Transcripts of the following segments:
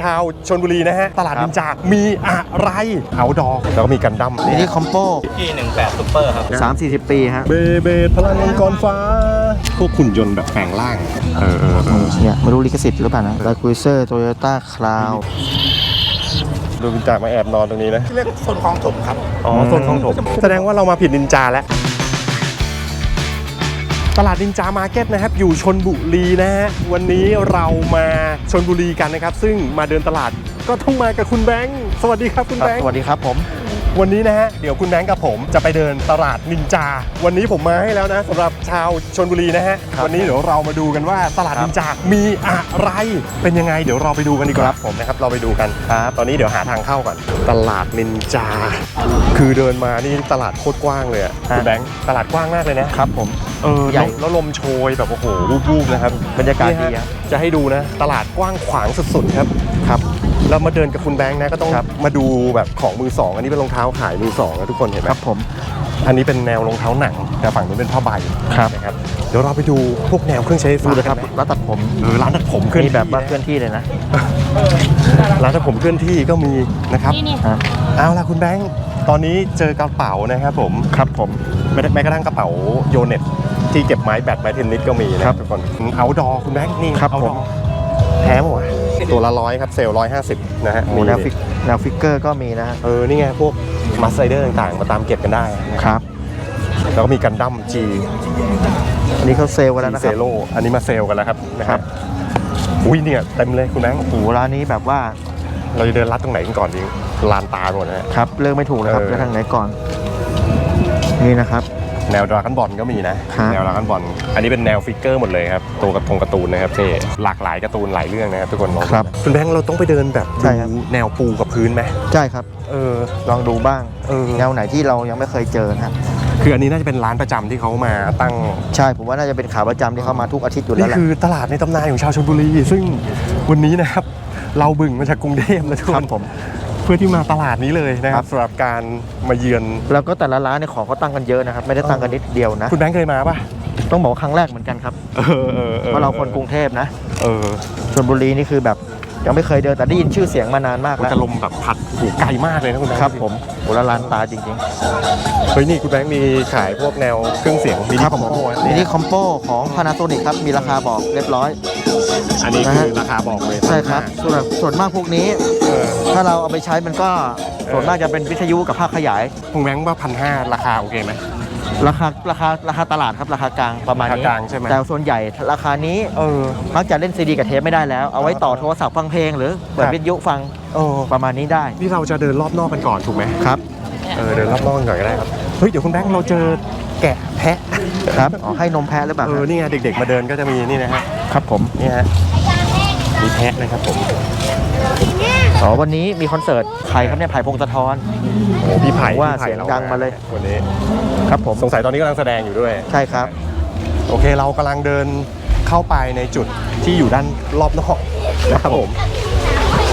ชาวชนบุรีนะฮะ ตลาดนินจา มีอะไรเอาดอกแล้วก็มีกันดั้มมินิคอมโปที่18ซุปเปอร์ครับสามสี่สิบปีฮะเบเบพลังมังกรฟ้า พวกขุนยนต์แบบแปลงร่าง เออเออเออเนี่ยไม่รู้ลิขสิทธิ์หรือเปล่านะไลคูเซอร์โตโยต้าคลาวดูนินจามาแอบนอนตรงนี้นะเรียกโซนคลองถมครับ อ๋อโซนของผมแสดงว่าเรามาผิดนินจาแล้ว ตลาดนินจามาร์เก็ตนะครับอยู่ชนบุรีนะฮะวันนี้เรามาชนบุรีกันนะครับ ซึ่งมาเดินตลาดก็ต้องมากับคุณแบงค์สวัสดีครับคุณแบงค์สวัสดีครับผม วันนี้นะฮะเดี๋ยวคุณแบงค์กับผมจะไปเดินตลาดนินจา วันนี้ผมมาให้แล้วนะสำหรับชาวชนบุรีนะฮะครับวันนี้เดี๋ยวเรามาดูกันว่าตลาดครับ นินจา มีอะไร เป็นยังไง เดี๋ยวเราไปดูกันดีกว่าผมนะครับเราไปดูกัน ครับ ตอนนี้เดี๋ยวหาทางเข้าก่อน ตลาดนินจา คือเดินมานี่ตลาดโคตรกว้างเลยอะคุณแบงค์ตลาดกว้างมากเลยนะครับผม เออใหญ่ แล้วแล้วลมโชยแบบโอ้โหวูบๆนะครับบรรยากาศนี่ดีฮะครับจะให้ดูนะ ตลาดกว้างขวางสุดๆครับ ครับ เรามาเดินกับคุณแบงค์นะก็ต้องครับ มาดูแบบของมือสองอันนี้เป็นรองเท้าขายมือสองนะทุกคนเห็นไหมครับผม อันนี้เป็นแนวรองเท้าหนัง แต่ฝั่งนู้นเป็นผ้าใบครับ นะครับเดี๋ยวเราไปดูพวกแนวเครื่องใช้ไฟดูฟ้าเลยครับกันไหมร้านตัดผมเออร้านตัดผมเคลื่อนมีที่แบบว่านะเคลื่อนที่เลยนะร้านตัดผมเคลื่อนที่ก็มีนะครับฮะเอาล่ะคุณแบงค์ตอนนี้เจอกระเป๋านะครับผมครับผมแม้แม้กระทั่งกระเป๋าโยเน็ตที่เก็บไม้แบตไม้เทนนิสก็มีนะครับทุกคนเอาดอคุณแบงค์นี่ ครับเอาผดมอ แท้หมดตัวละร้อยครับเซลล์ร้อยห้าสิบนะฮะโอ้มีแนวฟิกแนวฟิกเกอร์ก็มีนะฮะ เออ นี่ไง พวกมัสไซเดอร์ต่างๆ มาตามเก็บกันได้นะครับ แล้วก็มีกันดั้มจีอันนี้เขาเซลล์กันแล้วนะเซครับโลอันนี้มาเซลล์กันแล้วครับนะคครัรับบอุ้ยเนี่ยเต็มเลยคุณแบงค์โอ้โหร้านนี้แบบว่าเราจะเดินลัดตรงไหนกันก่อนดีลานตาหมดนะฮะครับ เลือกไม่ถูกเลยครับเออจะทางไหนก่อน นี่นะครับ แนวดราก้อนบอลก็มีนะ ครับ แนวดราก้อนบอลอันนี้เป็นแนวฟิกเกอร์หมดเลยครับตัวกระทงการ์ตูนนะครับเท่หลากหลายการ์ตูนหลายเรื่องนะครับทุกคนลองดูครับ คุณแบงค์เราต้องไปเดินแบบใช่ครับ ดูแนวปูกับพื้นไหมใช่ครับ เออลองดูบ้าง เออแนวไหนที่เรายังไม่เคยเจอนะฮะคืออันนี้น่าจะเป็นร้านประจำที่เขามาตั้ง ใช่ผมว่าน่าจะเป็นขาประจำที่เข้ามาทุกอาทิตย์อยู่แล้นี่วแหละ คือตลาดในตำนานของชาวชลบุรี ซึ่งวันนี้นะครับ เราบึงมาจากกรุงเทพนะทุกคครันบผม เพื่อที่มาตลาดนี้เลยนะคครัรับบสำหรับการมาเยือนแล้วก็แต่ละร้านเนี่ยของเขาตั้งกันเยอะนะครับไม่ได้ตั้งกันนิดเดียวนะคุณแบงค์เคยมาปะต้องบอกว่าครั้งแรกเหมือนกันครับเออเออออเพราะเราคนกรุงเทพนะเออชลบุรีนี่คือแบบ ยังไม่เคยเดินแต่ได้ยินชื่อเสียงมานานมากมันแล้วจะลมแบบผัดหูไกลมากเลยนะคุณแบงค์ครับผมโหละลานตาจริงเฮ้ยนี่คุณแบงค์มีขายพวกแนวเครื่องเสียงมิๆนิครับคอมผมโบมินิคอมโปของ Panasonic ครับมีราคาบอกเรียบร้อย อันนี้นะคืฮะอราคาบอกเลยใช่ครับส่วนส่วนมากพวกนี้ เออถ้าเราเอาไปใช้มันก็ส่วนมากจะเป็นวิทยุกับภาคขยาย คุณแบงค์ว่าพันห้าราคาโอเคไหม ราคาราคาราคาตลาดครับราคากลางประมาณนี้ราคากลางใช่ไหม แต่ส่วนใหญ่ราคานี้เออ มักจะเล่นซีดีกับเทปไม่ได้แล้ว เอาไว้ต่อโทรศัพท์ฟังเพลง หรือเปิดครับ วิทยุฟังเออประมาณนี้ได้นี่เราจะเดินรอบนอกกันก่อนถูกไหมครับ เออเดินรอบนอกกันก่อนก็ได้ครับเฮ้ยเดี๋ยวคุณแบงค์เราเจอแกะแพะครับอ๋อให้นมแพะหรือเปล่าเออครับนี่ไงเด็ก ๆ มาเดินก็จะมีนี่นะฮะครับผม นี่ฮะมีแพะนะครับผม อ๋อวันนี้มีคอนเสิร์ตใครครับเนี่ยไผ่พงศธร โอ้พี่ไผ่ว่าพี่ไผ่เสียงรดังมาเลย วันนี้ครับผมสงสัยตอนนี้กำลังแสดงอยู่ด้วย ใช่ครับ โอเคเรากำลังเดินเข้าไปในจุดที่อยู่ด้านรอบนอกนะครับผม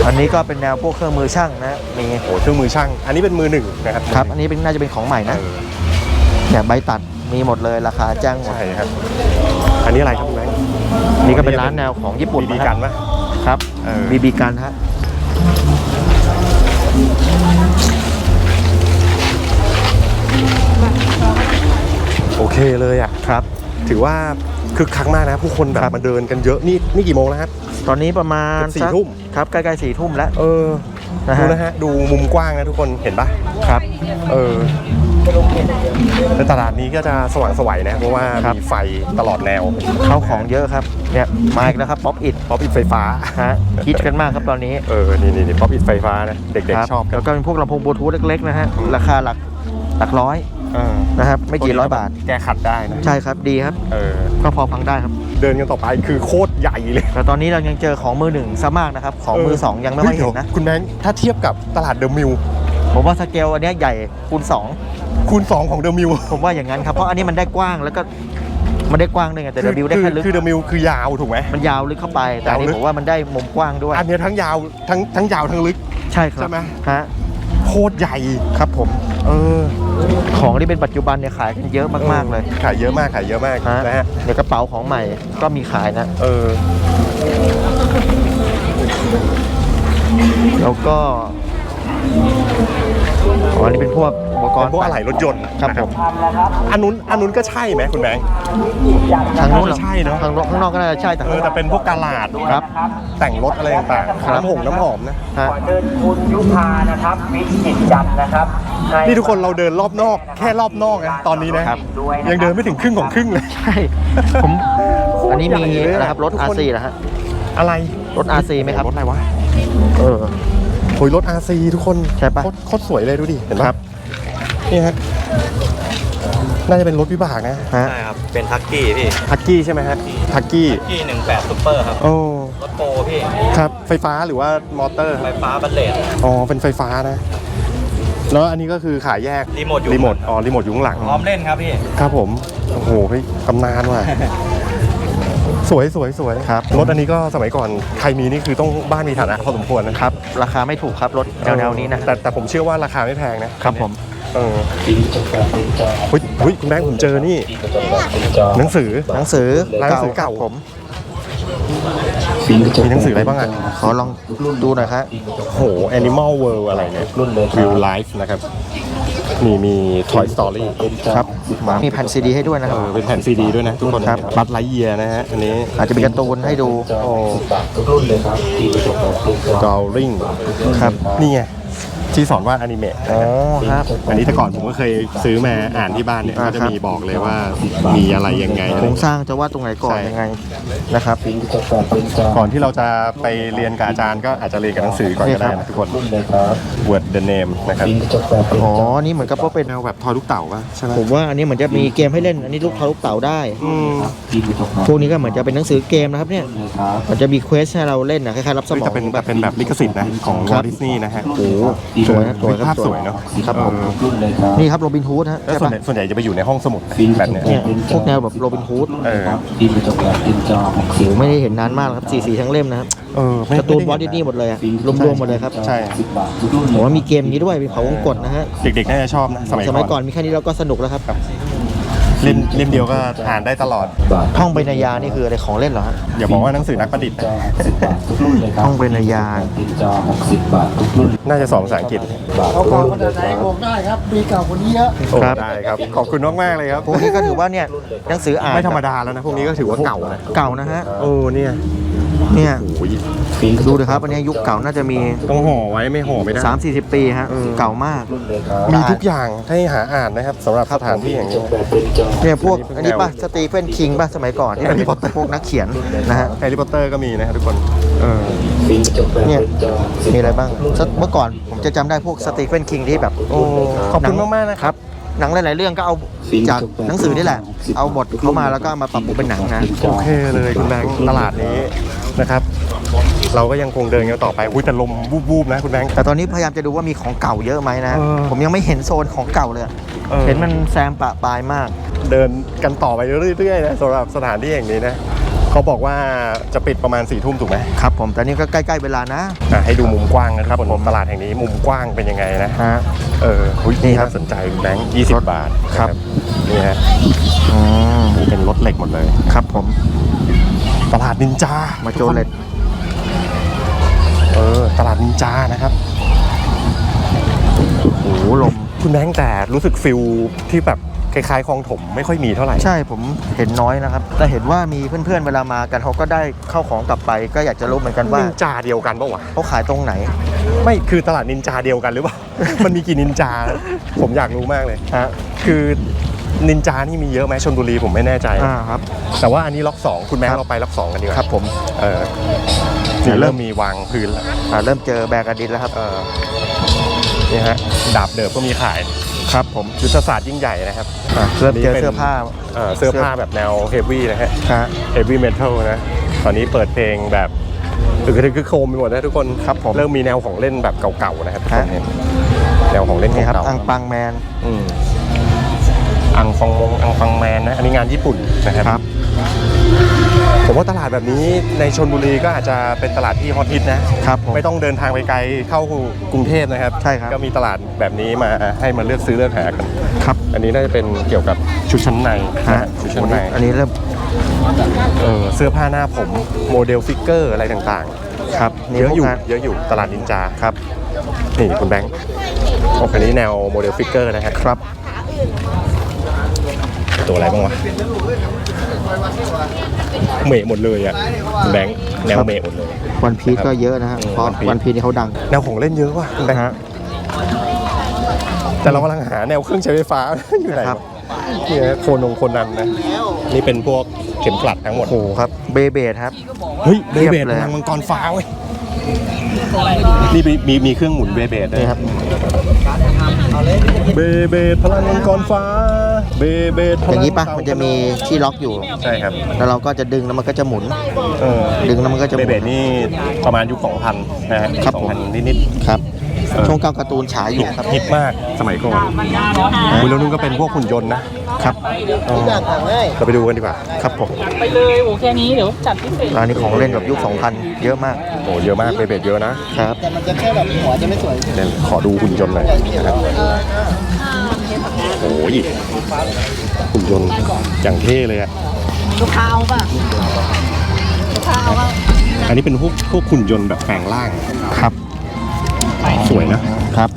อันนี้ก็เป็นแนวพวกเครื่องมือช่างนะมีโอ้เครื่องมือช่าง อันนี้เป็นมือหนึ่งนะครับครับ อันนี้เป็นน่าจะเป็นของใหม่เอนะอเนี่ยใบตัดมีหมดเลยราคาแจ้งหมดใช่ครับ อันนี้อะไรครับคุณแบงค์นี่ก็เป็นร้านแนวของญี่ปุ่นบีบีนะกัฮะนปะครับ เออ บีบีกันฮะ โอเคเลยอะครับ ถือว่าคึกคักมากนะ ผู้คนแบบครับมาเดินกันเยอะนี่นี่กี่โมงแล้วครับตอนนี้ประมาณเกือบสี่สักทุ่มครับใกล้ๆสี่ทุ่มแล้ว เออนะดูฮะนะฮะดูมุมกว้างนะทุกคนเห็นปะครับ เออ แต่ตลาดนี้ก็จะสว่างไสวัยนะเพราะว่าครับ มีไฟตลอดแนวเข้าของเยอะครับ เนี่ยมาอีกแล้วครับป๊อปอิดป๊อปอิดไฟฟ้าฮะคิดกันมากครับตอนนี้เออนี่นี่ป๊อปอิดไฟฟ้านะเด็กครับๆชอบกัแล้นวก็เป็นพวกลำโพงบลูทูธเล็กๆนะฮะอืมราคาหลักหลักร้อยเออนะครับ ไม่กี่ร้อยบาท แก้ขัดได้นะใช่ครับดีครับ เออก็พอฟังได้ครับ เดินกันต่อไปคือโคตรใหญ่เลยแต่ตอนนี้เรายังเจอของมือหนึ่งซะมากนะครับ ของมือสองยังไม่ค่อยเห็นนะฮ้ดี๋วคุณแบงค์ถ้าเทียบกับตลาดเดอะมิลผมว่าสเกลอันเนี้ยใหญ่คูณสอง คูณ 2 ของเดอะมิลผมว่าอย่างนั้นครับ เพราะอันนี้มันได้กว้างแล้วก็มันได้กว้างด้วยไงแต่ W ได้แค่ลึกคือเดอะมิลคือยาวถูกไหมมันยาวลึกเข้าไป แต่อันนี้ยาวลึกผมว่ามันได้มุมกว้างด้วย อันเนี้ยทั้งยาวทั้งทั้งยาวทั้งลึกใช่ครับใช่ไหมฮะโคตรใหญ่ครับผม เออ ของที่เป็นปัจจุบันเนี่ยขายกันเยอะมากๆเลย ขายเยอะมากขายเยอะมากฮะนะฮะเดี๋ยวกระเป๋าของใหม่ก็มีขายนะ เออ แล้วก็อ๋ออันนี้เป็นพวก อุปกรเป็นณ์พวกอะไหล่รถยนต์ครับนะผมอันนู้นอันนู้นก็ใช่ไหมคุณแบงค์ ทางนู้นเหรอใช่เนอะ ทางนอกข้างนอกก็น่าจะใช่แต่ เออแต่เป็นพวกกาลาดครับแต่งรถอะไรต่างครับๆน้ำหงน้ำหอมนะฮะ ขอเชิญคุณยุพานะครับวิจิตรจันทร์นะครับให้นี่ทุกคนเราเดินรอบนอก แค่รอบนอกนะตอนนี้นะครับยังเดินไม่ถึงครึ่งของครึ่งเลย ใช่ผมอันนี้มีใหญ่เลยอะอะไรครับรถ ทุกคน RC นะฮะอะไรรถ RC ไหมครับรถอะไรวะ เออ โอ้ยรถ RC ทุกคนใช่ปะ โคตรโคตรสวยเลยดูดิ เห็นปะครับ นี่ฮะ น่าจะเป็นรถวิบากนะฮะใช่ครับ เป็นทักกี้พี่ ทักกี้ใช่ไหมฮะทักกี้ กี้หนึ่งแปดซุปเปอร์ครับ โอ้รถโปรพี่ครับไฟฟ้าหรือว่ามอเตอร์ไฟฟ้าบัลเลต อ๋อเป็นไฟฟ้านะ แล้วอันนี้ก็คือขายแยกรีโมทอยู่ รีโมทอ๋อรีโมทอยู่ข้างหลัง พร้อมเล่นครับพี่ ครับผม โอ้โหเฮ้ยตำนานว่ะ สวยสวยสวยครับ รถอันนี้ก็สมัยก่อนใครมีนี่คือต้องบ้านมีฐานะพอสมควรนะครับราคาไม่ถูกครับรถแนวๆนี้นะแต่แต่ผมเชื่อว่าราคาไม่แพงนะครับผม เออเฮ้ยเฮ้ยคุณแบงค์ผมเจอนี่ หนังสือหนังสือร้านหนังสือเก่าครับผม มีหนังสืออะไรบ้างอะขอลองดูหน่อยครับโห Animal World อะไรเนี่ย Real Life นะครับ มีมี Toy Story ครับ มีแผ่นซีดีให้ด้วยนะคเอรับอเป็นแผ่นซีดีด้วยนะ ทุกคนครับบัตไลเยียนะฮะ อันนี้อาจจะมีการ์ตูนให้ดู โอ้ดอลริงครับ นี่ไง ที่สอนวาดอนิเมะอ๋อครับ อันนี้แต่ก่อนผมก็เคยซื้อมาอ่านที่บ้านเนี่ยอ่าก็จะครับ มีบอกเลยว่ามีอะไรยังไงโครงสร้างจะวาดตรงไหนก่อนใช่ยังไงนะครับ ก่อนที่เราจะไปเรียนกับอาจารย์ก็อาจจะเรียนกับหนังสือก่อนก็ได้นะทุกคน Word the name นะครับอ๋อนี่เหมือนกับว่าเป็นแนวแบบทอยลูกเต่าป่ะใช่ไหมผมว่าอันนี้เหมือนจะมีเกมให้เล่น อันนี้ลูกทอลูกเต่าได้อืมพวกนี้ก็เหมือนจะเป็นหนังสือเกมนะครับเนี่ยมันจะมีเควสให้เราเล่นนะคล้ายๆรับสเฮ้ยมอแต่งเป็นแต่เป็นแบบลิขสิทธิ์นะของวครัอบลดิสนีย์นะฮะโอ้โหสวยนะสวยครับภาพสวยเนาะครับผมเออนี่ครับโรบินฮูดฮะแล้วใช่ส่วนปะใหญ่ส่วนใหญ่จะไปอยู่ในห้องสมุดแบบเนี้ยเนี่ยพวกแนวแบบโรบินฮูดเออโอ้โหไม่ได้เห็นนานมากแล้วครับสีสีทั้งเล่มนะครับเออไม่การ์ตูนวอลไม่ดิสไนีย์หมดเลยอะรวมๆหมดเลยครับใช่ ผมว่ามีเกมนี้ด้วยเป็นเขาวงกดนะฮะเด็กๆน่าจะชอบนะสมัยสมัยก่ก่ออนนมีแค่นี้เราก็สนุกแล้วครับเล่มเล่มเดียวก็อ่านได้ตลอด ท่องเบญยานี่คืออะไรของเล่นเหรอฮะอย่าบอกว่าหนังสือนักประดิษฐ์นะท่องเบญยาน่าจะสอนภาษาอังกฤษเขาบอกว่าไหนบอกได้ครับมีเก่ากว่านี้เยอะโอ้ครับได้ครับ ขอบคุณมากๆเลยครับพวกนี้ก็ถือว่าเนี่ยหนังสืออ่านไม่ธรรมดาแล้วนะพวกนี้ก็ถือว่าเก่านะเก่านะฮะโอ้เนี่ย เนี่ยโอ้ยดูเลยครับอันนี้ยุคเก่าน่าจะมี ต้องห่อไว้ไม่ห่อไม่ได้ 3 4 0 ปีฮะเก่ามาก มีทุกอย่างให้หาอ่านนะครับสำหรับสถานที่อย่างนี้เนี่ยพวกอัอันนนี้นี้เพิ่งป่ะสตีเฟนคิงป่ะสมัยก่อนที่แฮร์รี่พอตเตอร์พวกนักเขียนนะฮะแฮร์รี่พอตเตอร์ก็มีนะครับทุกคนเออเนี่ยมีอะไรบ้างสเมื่อก่อนผมจะจำได้พวกสตีเฟนคิงที่แบบโอ้ขอบคุณหนังมากๆนะครับหนังหลาย ๆ เรื่องก็เอาจากหนังสือนี่แหละ เอาบทเข้ามาแล้วก็เอามาปรับปรุงเป็นหนังนะ โอเคเลยคุณแบงค์ตลาดนี้ นะครับ เราก็ยังคงเดินกันต่อไปอุ้ยแต่ลมวูบๆนะคุณแบงค์แต่ตอนนี้พยายามจะดูว่ามีของเก่าเยอะไหมนะ เออผมยังไม่เห็นโซนของเก่าเลยอะออ เห็นมันแซมปะปลายมาก เดินกันต่อไปเรื่อยๆนะสำหรับสถานที่แห่งนี้นะเขาบอกว่าจะปิดประมาณ4ี่ทุ่มถูกไหมครับผมแต่นี่ก็ใกล้ ๆ เวลานะอะให้ดูมุมกว้างนะครับบนตลาดแห่งนี้มุมกว้างเป็นยังไงนะ ฮะ เอออุ๊ยนี่นี่ครับน่าสนใจแบงค์20บาทครับ นะนี่ฮะ อืมเป็นรถเหล็กหมดเลย ครับผม ตลาดนินจา มามาโจเลตเออ ตลาดนินจานะครับ โอ้โหลม คุณแบงค์แต่รู้สึกฟิลที่แบบคล้ายๆคลองถมไม่ค่อยมีเท่าไหร่ ใช่ผมเห็นน้อยนะครับ แต่เห็นว่ามีเพื่อนๆเวลามากันเขาก็ได้เข้าของกลับไป ก็อยากจะรู้เหมือนกันว่านินจาเดียวกันปะวะเขาขายตรงไหน ไม่คือตลาดนินจาเดียวกันหรือเปล่า มันมีกี่นินจา ผมอยากรู้มากเลยฮะคือ นินจานี่มีเยอะไหมชนบุรีผมไม่แน่ใจ อ่าครับ แต่ว่าอันนี้ล็อกสองคุณแม่ครับ เราไปล็อกสองกันดีกว่าครับผม เออเนี่ยเริ่มมีวางพื้นแล้วอ่าเริ่มเจอแบกอดินแล้วครับ เออนี่ฮะดาบเดิบก็มีขายครับผมยุทธศาสตร์ยิ่งใหญ่นะครับอ่าเริ่มเจอนี่ป็นเสื้อผ้าเออเสื้อผ้าแบบแนวเฮฟวี่นะฮะ ฮะ เฮฟวี่เมทัลนะ ตอนนี้เปิดเพลงแบบคือกระทึกคือโครมไปหมดนะทุกคนครับผม เริ่มมีแนวของเล่นแบบเก่าๆนะครับทุกคนฮะเห็นแนวของเล่นนี่ครับเก่าๆอังปังแมนอืม อังฟองมงอังฟังแมนนะ อันนี้งานญี่ปุ่นนะครับครับ ผมว่าตลาดแบบนี้ในชนบุรีก็อาจจะเป็นตลาดที่ฮอตฮิตนะครับผมไม่ต้องเดินทางไปไกลเข้ากรุงเทพนะครับ ใช่ครับ ก็มีตลาดแบบนี้มาให้มาเลือกซื้อเลือกหากันครับ อันนี้น่าจะเป็นเกี่ยวกับชุดชั้นในนะฮะชุดชั้นในอันนี้เริ่มเออเสื้อผ้าหน้าผมโมเดลฟิกเกอร์อะไรต่างครับเยอะอยู่พวกงานเยอะอยู่ตลาดนินจาครับนี่คุณแบงค์โอ้คันนี้แนวโมเดลฟิกเกอร์นะฮะครับ ตัวอะไรบ้างวะเมะหมดเลยอะคุณแบงค์แนวครับเมะหมดเลย วันพีชก็เยอะนะฮะอืมเพราะ One Piece วันพีชนี่เขาดัง แนวของเล่นเยอะว่ะคุณแบงค์ฮะแต่เรากำลังหาแนวเครื่องใช้ไฟฟ้าอยู่ไหนครับวะเนี่ยโคนงโคนนันนะ นี่เป็นพวกเข็มกลัดทั้งหมดโอ้โหครับเบเบดครับเฮ้ยเบเทียบเบดเลยพลังมังกรฟ้าเว้ยนี่มีมีมีเครื่องหมุนเบเบดด้วนี่ยครับ เบเบดพลังมังกรฟ้า เบเบดพอลัย่างนี้ปะเต่ามันจะมีที่ล็อกอยู่ ใช่ครับแล้วเราก็จะดึงแล้วมันก็จะหมุน เออดึงแล้วมันก็จะหเบมุน เบดนี่ประมาณยุค2000นะฮะครับสองผมพันนิดครับเออ ช่วงเก้าการ์ตูนฉายอยู่ครับๆฮิตมากสมัยก่อนอุ้ยแล้วนู่นก็เป็นพวกหุ่นยนต์นะครับเออเราไปดูกันดีกว่า ครับผมไปเลยโอ้แค่นี้เดี๋ยวจัดพิเศษร้านนี้ของเล่นแบบยุค 2000 เยอะมากโอ้เยอะมากเบเบดเยอะนะครับ แต่มันจะแค่แบบหัวจะไม่สวยเดี๋ยวขอดูหุ่นยนต์หน่อยนะครับ โอ้ยหุ่นยนต์อย่างเท่เลยอะลูกค้าเอาป่ะลูกค้าเอาป่ะอันนี้เป็นพวกพวกหุ่นยนต์แบบแปลงร่างครับ สวยนะครับ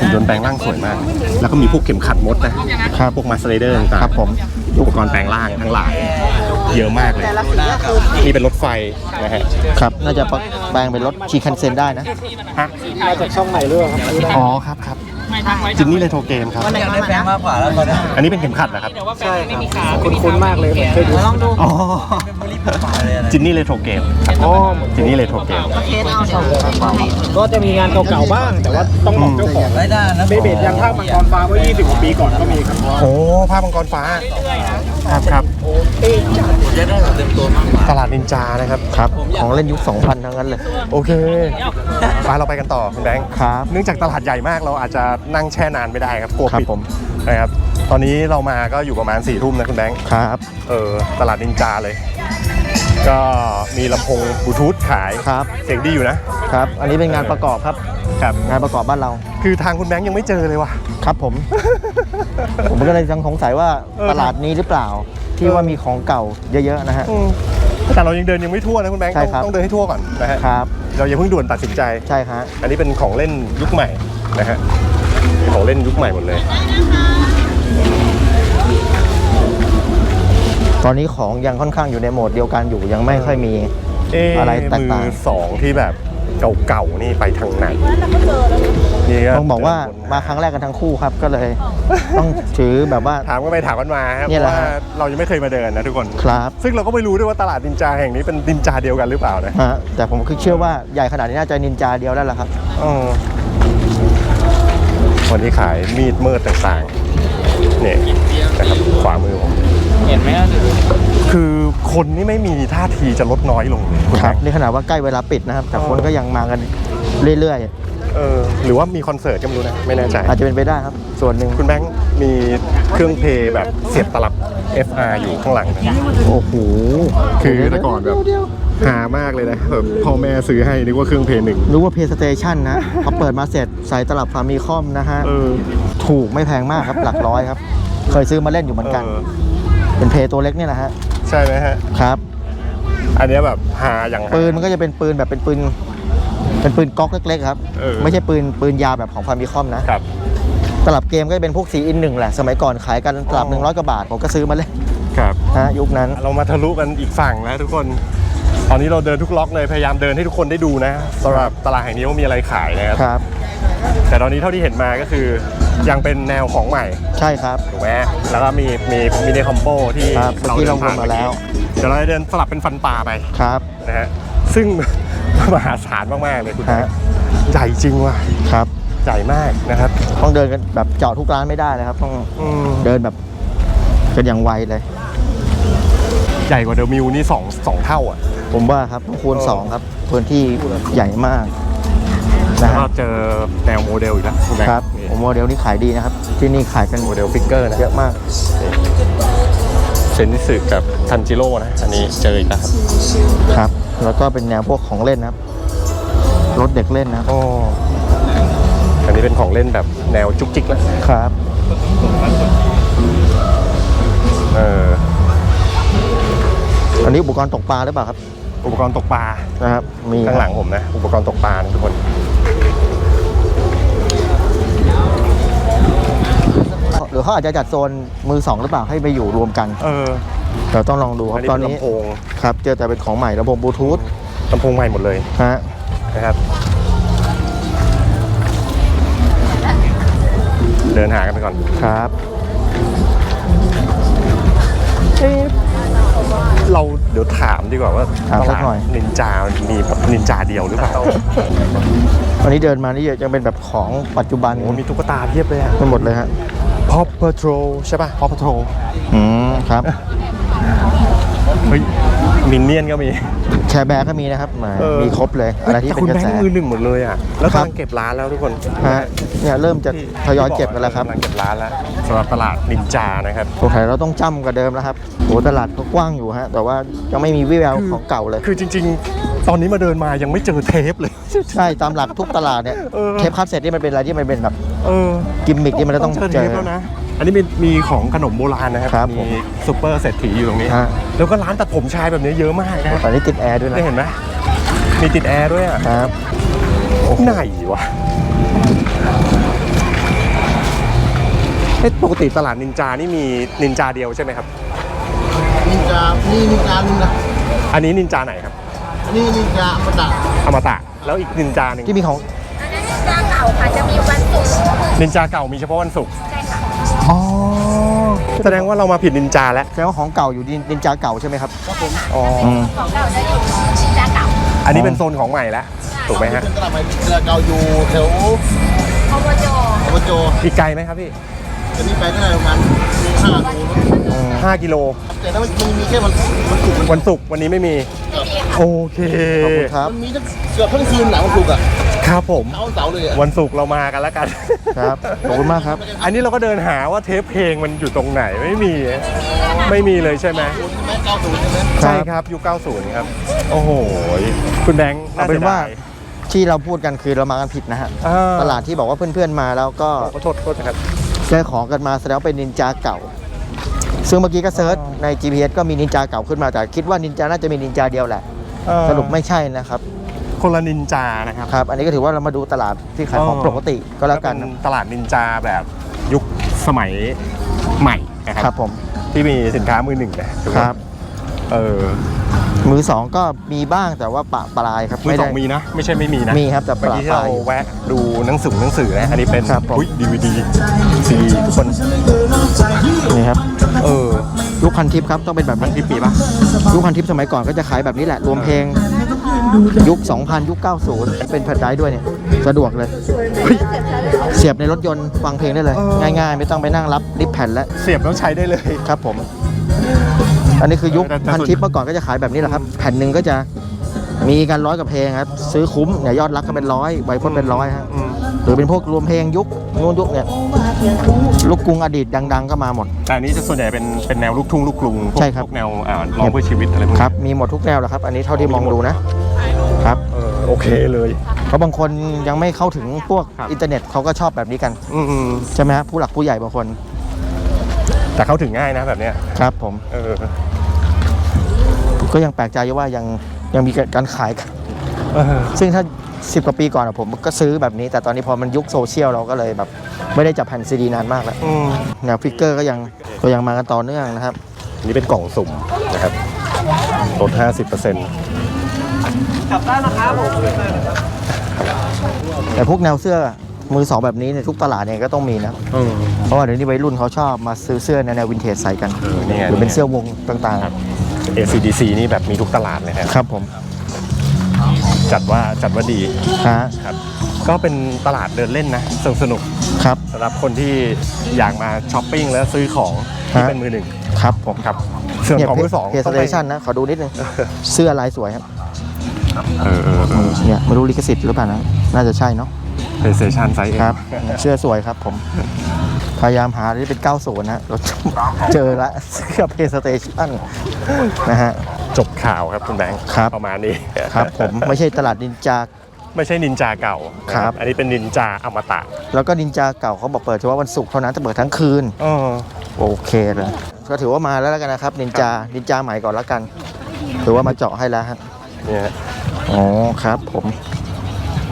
หุ่นยนต์แปลงร่างสวยมาก แล้วก็มีพวกเข็มขัดมดนะครับพวกมาสเลเดอร์ต่างๆครับผมอุปกรณ์แปลงร่างทั้งหลาย เยอะมากเลยนี่เป็นรถไฟนะฮะ ครับ น่าจะแปลงเป็นรถชีคันเซ็นได้นะมาจากช่องไหนเรื่องครับอ๋อครับครับไม่ทักไว้จินนี่เลยโทรเกมครับอยากได้แปลงมากกว่าแล้วตอนนี้อันนี้เป็นเข็มขัดนะครับเดี๋ยวว่าแฟนไม่มีขาคุ้นๆมากเลยผมเคยดูลองดูอ๋อเลยนะจินนี่เลยโทรเกมอ๋อจินนี่เลยโทรเกม เคสเอาเดี๋ยวก็จะมีงานเก่าๆบ้าง แต่ว่าต้องบอกเจ้าของได้ด้านนะเบเบดยังท่ามังกรฟ้าเมื่อ20กว่าปีก่อนก็มีครับ โอ้ภาพมังกรฟ้า ครับครับจะได้เต็มตัวมากกว่าตลาดนินจานะครับครับ ของเล่นยุค 2000 ทั้งนั้นเลย โอเคไปเราไปกันต่อคุณแบงค์ครับเนื่องจากตลาดใหญ่มากเราอาจจะนั่งแช่นานไม่ได้ครับกลัวครับปิดผมนะครับตอนนี้เรามาก็อยู่ประมาณ4ี่ทุ่มนะคุณแบงค์ครับเออตลาดนินจาเลย ก็มีลำโพงบลูทูธขายครับเสียงดีอยู่นะครับ อันนี้เป็นงานประกอบครับครับงานประกอบบ้านเรา คือทางคุณแบงค์ยังไม่เจอเลยว่ะครับผม ผมก็เลยยังสงสัยว่าเออตลาดนี้หรือเปล่า ที่ว่ามีของเก่าเยอะๆนะฮะอืมแต่เรายังเดินยังไม่ทั่วนะคุณแบงค์ใช่ต้องครับ ต้องเดินให้ทั่วก่อนนะฮะครับ เราอย่าเพิ่งด่วนตัดสินใจ ใช่ฮะอันนี้เป็นของเล่นยุคใหม่นะฮะของเล่นยุคใหม่หมดเลย ตอนนี้ของยังค่อนข้างอยู่ในโหมดเดียวกันอยู่ยังไม่ค่อยมี เอ๊ะอะไรแตกต่างมือสองที่แบบเก่าๆนี่ไปทางไหน นี่ต้องบอกว่ามาครั้งแรกกันทั้งคู่ครับก็เลย ต้องถือแบบว่า ถามก็ไปถามกันมาครับเนี่เพยแหราะละว่าฮะ เรายังไม่เคยมาเดินนะทุกคน ครับซึ่งเราก็ไม่รู้ด้วยว่าตลาดนินจาแห่งนี้เป็นนินจาเดียวกันหรือเปล่านะฮะแต่ผมคือเชื่อว่าใหญ่ขนาดนี้น่าจะนินจาเดียวแล้วล่ะครับเออวันนี้ขายมีดมืดต่างๆเนี่ยนะครับขวามือผมเห็นไหมอะคือคนนี่ไม่มีท่าทีจะลดน้อยลงเลยณครับแงนี่ขนาดว่าใกล้เวลาปิดนะครับ แต่คนก็ยังมากันเรื่อย เออหรือว่ามีคอนเสิร์ตก็ไม่รู้นะไม่แน่ใจๆอาจจะเป็นไปได้ครับ ส่วนหนึ่งคุณแบงค์มีเครื่องเพลย์แบบเสียบตลับ FR อยู่ข้างหลังนะโอ้โหคือแต่ก่อนแบบหามากเลยนะแบบพ่อแม่ซื้อให้นึกว่าเครื่องเพลย์หนึ่งรู้ว่า PlayStation นะพอเปิดมาเสร็จใส่ตลับฟามีคอมนะฮะเออถูกไม่แพงมากครับหลักร้อยครับ เคยซื้อมาเล่นอยู่เหมือนกัน เออเป็นเพย์ตัวเล็กนี่แหละฮะใช่ไหมฮะ ครับ อันเนี้ยแบบหาอย่างหาปืนมันก็จะเป็นปืนแบบเป็นปืน เป็นปืนก๊อกเล็กๆครับ เออ ไม่ใช่ปืนปืนยาวแบบของฟามีคอมนะ ครับ ตลับเกมก็จะเป็นพวกสีอินหนึ่งแหละ สมัยก่อนขายกันตลับอ๋อหนึ่งร้อยกว่าบาท ผมก็ซื้อมาเล่นครับฮะยุคนั้น เรามาทะลุกันอีกฝั่งแล้วทุกคน ตอนนี้เราเดินทุกล็อกเลย พยายามเดินให้ทุกคนได้ดูนะสำหรับตลาดแห่งนี้ว่ามีอะไรขายนะครับ ครับ แต่ตอนนี้เท่าที่เห็นมาก็คือยังเป็นแนวของใหม่ใช่ครับ ถูกไหมแล้วก็มีมีมินิคอมโบที่ครับเมื่อกี้เราดินผ่นวนมาแล้ว เดี๋ยวเราจะเดินสลับเป็นฟันปลาไปครับนะฮะซึ่ง มหาศาลมากๆเลยคุณฮะใหญ่จริงว่ะครับ ใหญ่มากนะครับต้องเดินกันแบบเจาะทุกร้านไม่ได้เลยครับ ต้องอืมเดินแบบกันอย่างไวเลย ใหญ่กว่าเดอะมิวนี่สองสองเท่าอะ ผมว่าครับต้องคูณเออสองครับพื้นที่ใหญ่มากนะแล้วก็ฮะเจอแนวโมเดลอีกแล้วคุณแบงครับนี่ผมโมเดลนี้ขายดีนะครับ ที่นี่ขายกันโมเดลฟิกเกอร์นะเยอะมาก เซนนิสึกับทันจิโร่นะ อันนี้เจออีกแล้วครับ ครับ แล้วก็เป็นแนวพวกของเล่นนะครับ รถเด็กเล่นนะครับโอ้อันนี้เป็นของเล่นแบบแนวจุกจิกแล้วครับ เออ อันนี้อุปกรณ์ตกปลาหรือเปล่าครับ อุปกรณ์ตกปลา นะครับ มีข้างหลังผมนะ อุปกรณ์ตกปลานะทุกคน หรือเขาอาจจะจัดโซนมือสองหรือเปล่าให้ไปอยู่รวมกัน เออ เราต้องลองดูคอัรับนนี้ตอนเป็นนี้ลำโพงครับเจอแต่เป็นของใหม่ลำโพงบลูทูธลำโพงใหม่หมดเลยฮะนะครับ เดินหากันไปก่อนครับเอ๊ะเราเดี๋ยวถามดีกว่าว่าถามตสักลาดหน่อย นินจามีแบบนินจาเดียวหรือเปล่าวันนี้เดินมานี่ยังเป็นแบบของปัจจุบันโอ้มีตุ๊กตาเพียบเลยอะไปหมดเลยฮะ Paw Patrol ใช่ป่ะ Paw Patrol อืมครับ เฮ้ยมินเนี่ยนก็มี แชร์แบร์ก็มีนะครับแหมเออ มีครบเลยอะไรที่แต่เป็คุนณกระแบงแส ค์มือหนึ่งหมดเลยอะ แล้วครับ กำลังเก็บร้านแล้วทุกคนฮะเนี่ยเริ่มจะทยอยเก็บกันแล้วครับ กำลังเก็บร้านแล้วสำหรับตลาดนินจานะครับ สงสัยเราต้องจ้ำกว่าเดิมแล้วครับโหตลาดก็กว้างอยู่ฮะ แต่ว่ายังไม่มีวิแววของเก่าเลย คือจริง ๆ ตอนนี้มาเดินมายังไม่เจอเทปเลย ใช่ ตามหลักทุกตลาดเนี่ย เออ เทปคัสเซ็ตนี่มันเป็นอะไรที่มันเป็นแบบเออกิมมิคที่มันจะต้องเจอเจเทอปแล้วนะ อันนี้มีมีของขนมโบราณนะครับครับผม มีซูเปอร์เศรษฐีอยู่ตรงนี้ ฮะแล้วก็ร้านตัดผมชายแบบนี้เยอะมากนะตอนนี้ติดแอร์ด้วยนะได้เห็นไหมมีติดแอร์ด้วยอะครับ ไหนวะเอ๊ะปกติตลาดนินจานี่มีนินจาเดียวใช่ไหมครับ นินจานี่นินจาหนึ่งนะอันนี้นินจาไหนครับนี่นินจาอมตะอมตะแล้วอีกนินจาหนึ่งที่มีของเจ้าเก่าค่ะจะมีวันศุกร์นินจาเก่ามีเฉพาะวันศุกร์ใช่ค่ะ อ๋อแสดงว่าเรามาผิดนินจาแล้วแสดงว่าของเก่าอยู่ดินดินจาเก่าใช่ไหมครับอ๋ออืมของเก่าจะอยู่ชินจาเก่าอันนี้เป็นโซนของใหม่แล้วถูกไหมฮะเป็นตลาดใหม่ตลาดเก่าอยู่แถวโอโมโจอบจอีกไกลไหมครับพี่จะนี้ไปได้ประมาณห้าโลนะ5กิโลแต่ถ้ามันมีแค่วันวันศุกร์มันวันศุกร์วันนี้ไม่มีโอเคขอบคุณครับมันมีทั้งเกือบทั้งคืนหลังวันศุกร์อะ ครับผมเช้าเสาร์เลยอะวันศุกร์เรามากันแล้วกัน ครับ ขอบคุณมากครับ อันนี้เราก็เดินหาว่าเทปเพลงมันอยู่ตรงไหนไม่มี ไม่มีเลยใช่ไหมคุณใช่ไหมเก้าศูนย์ใช่ไหมใช่ครับยุค90 ครับ โอ้โหคุณแบงค์เอาเป็นว่าที่เราพูดกันคือเรามากันผิดนะฮะ อ่าตลาดที่บอกว่าเพื่อนๆมาแล้วก็ขอโทษโทษนะครับ ได้ของกันมาแสดงว่าเป็นนินจาเก่า ซึ่งเมื่อกี้ก็เซิร์ชใน GPS ก็มีนินจาเก่าขึ้นมาแต่คิดว่านินจาน่าจะมีนินจาเดียวแหละเอ่อสรุปไม่ใช่นะครับ คนละนินจานะครับครับ อันนี้ก็ถือว่าเรามาดูตลาดที่ขายของอ๋อปกติก็แล้วกันเป็ตลาดนินจาแบบยุคสมัยใหม่นะคครัรับบผมที่มีสินค้ามือหนึ่งนะถูกไหมครับเออมือสองก็มีบ้างแต่ว่าปะปลายครับมือสได้องมีนะ ไม่ใช่ไม่มีนะมีครับแต่ปเมื่อลากี้ปที่ลาเรายแวะดูหนังสือหนังสือนะอันนี้เป็นครับผมอุ้ยดีวีดีซีทุกคนนี่ครับเออยุคพันทิปครับต้องเป็นแบบมันนี้ที่ปีปะยุคพันทิปสมัยก่อนก็จะขายแบบนี้แหละรวมเพลง ยุค 2000 ยุค 90 เป็นแผ่นไดรฟ์ด้วยเนี่ย สะดวกเลยเสียบในรถยนต์ฟังเพลงได้เลย ง่ายๆ ไม่ต้องไปนั่งรับริบแผ่นแล้ว เสียบแล้วใช้ได้เลย ครับผม อันนี้คือยุคแต่แต่พันทิปเมื่อก่อนก็จะขายแบบนี้แหละครับ แผ่นหนึ่งก็จะมีกันร้อยกับเพลงครับ ซื้อคุ้มเนี่ยยอดรักก็เป็นร้อยใบพ่นเป็นร้อยฮะ อืมหรือเป็นพวกรวมเพลงยุคนู้นยุคเนี่ยลูกกรุงอดีตดัง ๆ ก็มาหมด แต่อันนี้จะส่วนใหญ่เป็นเป็นแนวลูกทุ่งลูกกรุงพวกใช่ครับ พวกแนวอ่าร้องเพื่อชีวิตอะไรพวกนี้ ครับ มีหมดทุกแนวแหละครับ อันนี้เท่าที่มองดูนะครับเออ โอเคเลย เพราะบางคนยังไม่เข้าถึงพวกครับ อินเทอร์เน็ตเขาก็ชอบแบบนี้กัน อืมอืมใช่ไหมฮะผู้หลักผู้ใหญ่บางคนแต่เข้าถึงง่ายนะแบบเนี้ยครับผม เออก็ยังแปลกใจอยู่ว่ายังยังมีการขายกันเออ ซึ่งถ้า 10 กว่าปีก่อนอะผมก็ซื้อแบบนี้ แต่ตอนนี้พอมันยุคโซเชียลเราก็เลยแบบ ไม่ได้จับแผ่นซีดีนานมากแล้วอืมแนวฟิกเกอร์ก็ยังก็ยังมากันต่อเนื่องนะครับ อันนี่เป็นกล่องสุ่มนะครับลด50%เปอร์เซ็นต์แต่พวกแนวเสื้อมือสองแบบนี้ในยทุกตลาดเนี่ยก็ต้องมีนะเพราะว่าเดี๋ยวนี้วัยรุ่นเขาชอบมาซื้อเสื้อในแนววินเทจใส่กันเออนี่ไง หรือเป็นเสื้อวงต่างครับ ACDC นี่แบบมีทุกตลาดเลยครับๆครับผมจัดว่าจัดว่าดีฮะครับ ก็เป็นตลาดเดินเล่นนะสนุกสนุกครับ สำหรับคนที่อยากมาช้อปปิ้งแล้วซื้อของที่ฮะ เป็นมือหนึ่งครับผมครับส่วนของมือสองเพจสต้องเตไปชันนะ ขอดูนิดนึง เสื้อลายสวยครับ เออเออเออ เนี่ยไม่รู้ลิขสิทธิ์หรือเปล่านะ น่าจะใช่เนาะ PlayStation ไซส์ครับ เสื้อสวยครับผม พยายามหาที่เป็น 90 นะเราเจอละเสื้อเพย์สเตชันนะฮะ จบข่าวครับคุณแบงค์ครับ ประมาณนี้ ครับผมไม่ใช่ตลาดนินจา ไม่ใช่นินจาเก่านะครับ อันนี้เป็นนินจาอมตะแล้วก็นินจาเก่าเขาบอกเปิดเฉพาะวันศุกร์เท่านั้นจะเปิดทั้งคืน เออโอเคเลยก็ถือว่ามาแล้วแล้วกันนะครับ นินจา นินจาใหม่ก่อนแล้วกัน ถือว่ามาเจาะให้แล้วฮะ เนี่ยฮะอ๋อครับผม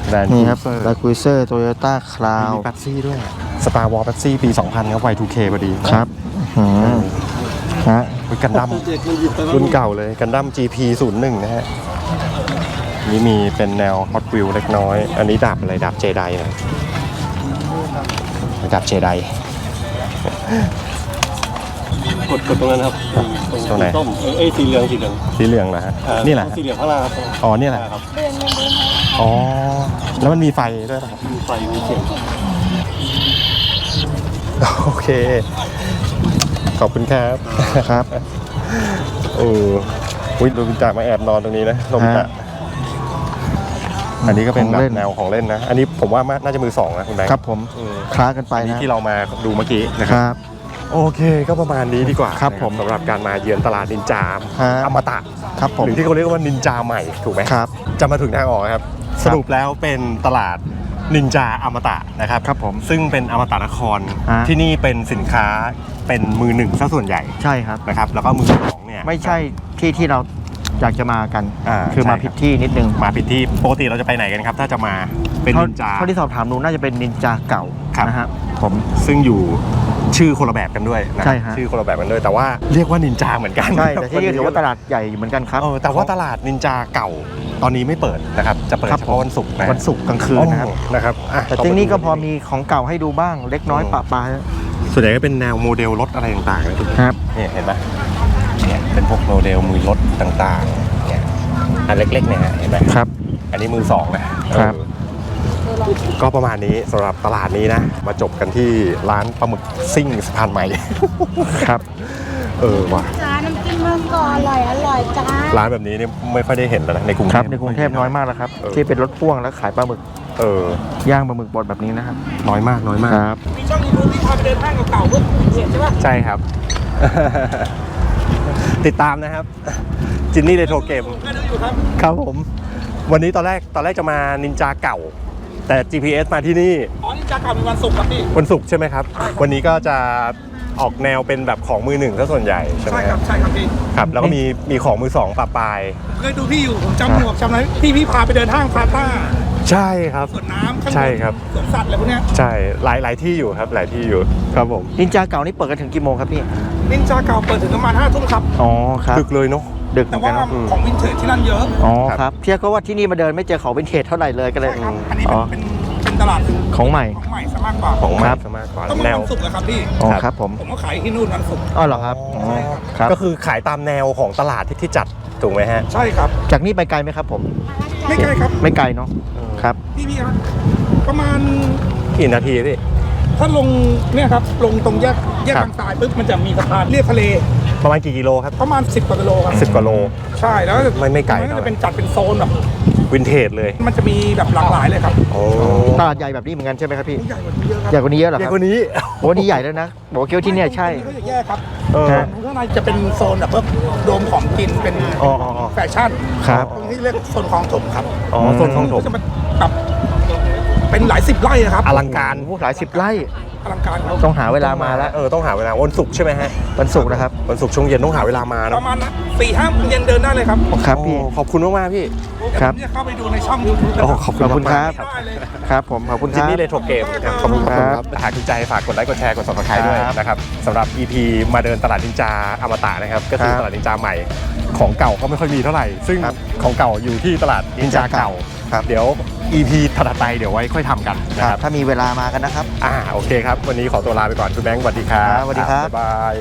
แบรนด์นี่ครับเซอร์ลาคุเซอร์โตโยต้าคลาวมีแป๊บซี่ด้วยสตาร์วอลแป๊บซี่ปี 2000 ครับ Y2K พอดีครับอืมฮะอุ๊ยกันดั้มรุ่นเก่าเลยกันดั้ม GP 01นะฮะนี่มีเป็นแนว Hot Wheel เล็กน้อย อันนี้ดาบอะไรดาบเจไดนะดาบเจได กดกดตรงนั้นครับตรงไหน ส้มเอ้ยสีเหลืองสีเหลืองสีเหลืองเหรอฮะนี่แหละสีเหลืองข้างล่างครับอ๋อนี่แหละอ๋อแล้วมันมีไฟด้วยป่ะครับมีไฟมีเสียงโอเค ขอบคุณครับครับเอออุ้ยโดนจากมาแอบนอนตรงนี้นะลมตะฮะอันนี้ก็เป็นของแบเล่บน แนวของเล่นนะ อันนี้ผมว่าน่าจะมือสองนะคุณแบงค์ครับผมอืมคล้ากันไปอันนี้นะที่เรามาดูเมื่อกี้นะคครับรับ โอเคก็ประมาณนี้ดีกว่าครับนะผมสำหรับการมาเยือนตลาดนินจาฮะ อมตะครับผม หรือที่เขาเรียกว่านินจาใหม่ถูกไหมครับจะมาถึงทางออกครับ สรุปแล้วเป็นตลาดนินจาอมตะนะครับครับผมซึ่งเป็นอมตะนครฮะ ที่นี่เป็นสินค้าเป็นมือหนึ่งซะส่วนใหญ่ใช่ครับ นะครับแล้วก็มือสองเนี่ย ไม่ใช่ที่ที่เราอยากจะมากัน อ่าคือมาใช่ครับ ผิดที่นิดนึงมาผิดที่ปกติเราจะไปไหนกันครับ ถ้าจะมาเป็นเท่านินจา เท่าที่สอบถามดูน่าจะเป็นนินจาเก่าครับ นะฮะผมซึ่งอยู่ ชื่อคนละแบบกันด้วยนะใช่ฮะ ชื่อคนละแบบกันด้วย แต่ว่าเรียกว่านินจาเหมือนกันใช่ แต่ที่นี่ถือว่าตลาดใหญ่เหมือนกันครับเออแต่ว่าตลาดนินจาเก่าตอนนี้ไม่เปิดนะครับ จะเปิดครับเฉพาะวันศุกร์นะวันศุกร์กลางคืนนะครับโอ้นะครับอะแต่ที่นี่ก็พอมีของเก่าให้ดูบ้างเล็กน้อยปะปายส่วนใหญ่ก็เป็นแนวโมเดลรถอะไรต่างๆเลยทุกครับเนี่ยเห็นไหมเนี่ยเป็นพวกโมเดลมือรถต่างๆเนี่ยอันเล็กๆเนี่ยฮะเห็นไหมครับ อันนี้มือสองนะครับเออ ก็ประมาณนี้สำหรับตลาดนี้นะ มาจบกันที่ร้านปลาหมึกซิ่งสะพานใหม่ ครับ เออว่ะจ้าน้ำจิ้มเมืองก่อนอร่อยอร่อยจ้าร้านแบบนี้นี่ไม่ค่อยได้เห็นแล้วนะในกรุงเทครัพบในกรุงเทพน้อยมากแล้วครับ เออ ที่เป็นรถพ่วงแล้วขายปลาหมึกเออย่างปลาหมึกบดแบบนี้นะครับน้อยมากน้อยมาก ครับมีช่องยูทูบที่พาไปเดินห้างเก่าๆเพื่อเห็นใช่ปะใช่ครับ ติดตามนะครับ จินนี่เรโทรเกม ก็ดูอยู่ครับ ครับผม วันนี้ตอนแรกตอนแรกจะมานินจาเก่า แต่ GPS มาที่นี่ อ๋อนี่จากเก่าเป็นวันศุกร์ครับพี่ วันศุกร์ใช่ไหมครับ วันนี้ก็จะออกแนวเป็นแบบของมือหนึ่งซะส่วนใหญ่ใช่ไหมใช่คครัรับบใช่ครับพี่ ครับ แล้วก็มีมีของมือสองปะปลาย ผมเคยดูพี่อยู่ ผมจำหมวกจำอะไรพี่พี่พาไปเดินห้างพาต้าใช่ครับ สวนน้ำข้างบนใช่ครับ สวนสัตว์อะไรพวกเนี้ยใช่หลายหลายที่อยู่ครับหลายที่อยู่ครับผมนินจาเก่านี่เปิดกันถึงกี่โมงครับพี่ นินจาเก่าเปิดถึงประมาณห้าทุ่มครับ อ๋อครับดึกเลยเนาะ ดึกเหมืแต่อนกัว่านเนอะของวินเทจที่นั่นเยอะอ๋อครับครับเชื่อก็ว่าที่นี่มาเดินไม่เจอของวินเทจเท่าไหร่เลยก็เลยใช่ครับอันนี้อ๋อเป็นเป็นเป็นตลาดของใหม่ ของใหม่ซะมากกว่าของคมารักบซะมากกว่าต้องเป็นแนววันศุกร์นะครับพี่ อ๋อครับ ครับผมผมก็ขายที่นู่นวันศุกร์อ๋อเหรอครับอ๋อครับ ก็คือขายตามแนวของตลาดที่ที่จัดถูกไหมฮะใช่ครับ จากนี่ไปไกลไหมครับผม ไม่ไกลครับไม่ไกลเนาะครับ พี่พี่ครับประมาณกี่นาทีพี่ ถ้าลงเนี่ยครับลงตรงแยกแยกครับบางทรายปุ๊บมันจะมีสะพานเรียบทะเล ประมาณกี่กิโลครับประมาณ 10กว่ากิโลครับสิบกว่าโล ใช่แล้วไม่ไม่ไกลมันเท่าไหร่ จะเป็นจัดเป็นโซนแบบวินเทจเลยมันจะมีแบบหลากหลายเลยครับโอ้ตลาดใหญ่แบบนี้เหมือนกันใช่ไหมครับพี่ ใหญ่กว่านี้เยอะครับใหญ่กว่านี้เยอะเหรอใหคญ่รับกว่านี้ โอ้นี่ใหญ่แล้วนะบอกว่าคิดว่าที่เนี่ยใช่ เขาจะแยกครับเออฮะข้างในจะเป็นโซนแบบว่าโดมของกินเป็นอ๋ออ๋ออ๋อ แฟชั่นครับ ตรงที่เรียกโซนของถมครับอ๋อโซนของถมก็จะมาแบบเป็นหลายสิบไร่นะครับอลังการ โอ้โหหลายสิบไร่ อลังการครับต้องหาเวลามาแล้วเออต้องหาเวลาวันศุกร์ใช่ไหมฮะวันศุกร์นะครับวันศุกร์ช่วงเย็นต้องหาเวลามาปเนาะระมาณนะสี่ห้าโมงเย็นเดินได้เลยครับครับพี่ โอ้ขอบคุณมากมากๆพี่ครับ เดี๋ยวผมจะเข้าไปดูในช่องยูทูบโอ้ขอบคุณขอบคุณมากครับๆได้เลย ครับผมขอบคุณคจินรับ นี่เลยโทรเกมนะครับขอบคุณครับ หากถูกใจฝากกดไลค์กดแชร์กด subscribe ด้วยครับนะครับสำหรับ EP มาเดินตลาดนินจาอมตะนะครับก็คือครับตลาดนินจาใหม่ของเก่าก็ไม่ค่อยมีเท่าไหร่ ซึ่งครับของเก่าอยู่ที่ตลาดนินจาเก่า ครับ เดี๋ยว EP ถัดไปเดี๋ยวไว้ค่อยทำกันนะคครัรับบ ถ้ามีเวลามากันนะครับ อ่าโอเคครับ วันนี้ขอตัวลาไปก่อนคุณแบงค์สวัสดีครับครับสวัสดีครับ บ๊ายบาย